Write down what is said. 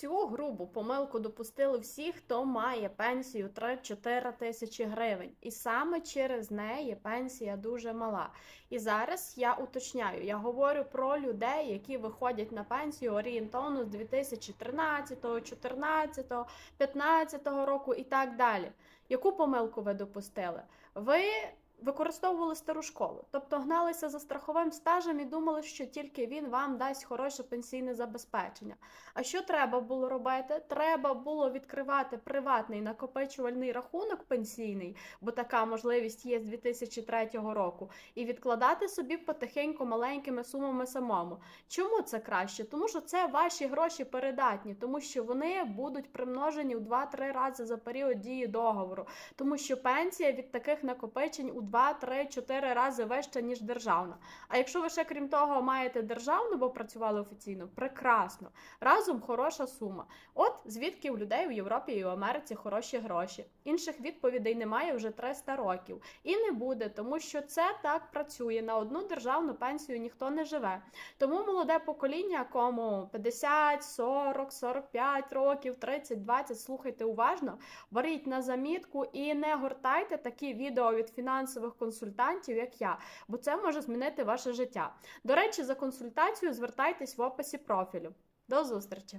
Цю грубу помилку допустили всі, хто має пенсію 3-4 тисячі гривень, і саме через неї пенсія дуже мала. І зараз я уточняю, я говорю про людей, які виходять на пенсію орієнтовно з 2013, 2014, 2015 року і так далі. Яку помилку ви допустили? Ви використовували стару школу, тобто гналися за страховим стажем і думали, що тільки він вам дасть хороше пенсійне забезпечення. А що треба було робити? Треба було відкривати приватний накопичувальний рахунок пенсійний, бо така можливість є з 2003 року, і відкладати собі потихеньку маленькими сумами самому. Чому це краще? Тому що це ваші гроші передатні, тому що вони будуть примножені в 2-3 рази за період дії договору, тому що пенсія від таких накопичень у 2-3-4 рази вища, ніж державна. А якщо ви ще крім того маєте державну, бо працювали офіційно, прекрасно. Разом хороша сума. От звідки у людей у Європі і в Америці хороші гроші. Інших відповідей немає вже 300 років. І не буде, тому що це так працює. На одну державну пенсію ніхто не живе. Тому молоде покоління, кому 50, 40, 45 років, 30, 20, слухайте уважно, беріть на замітку і не гортайте такі відео від фінансових консультантів, як я, бо це може змінити ваше життя. До речі, за консультацією звертайтесь в описі профілю. До зустрічі!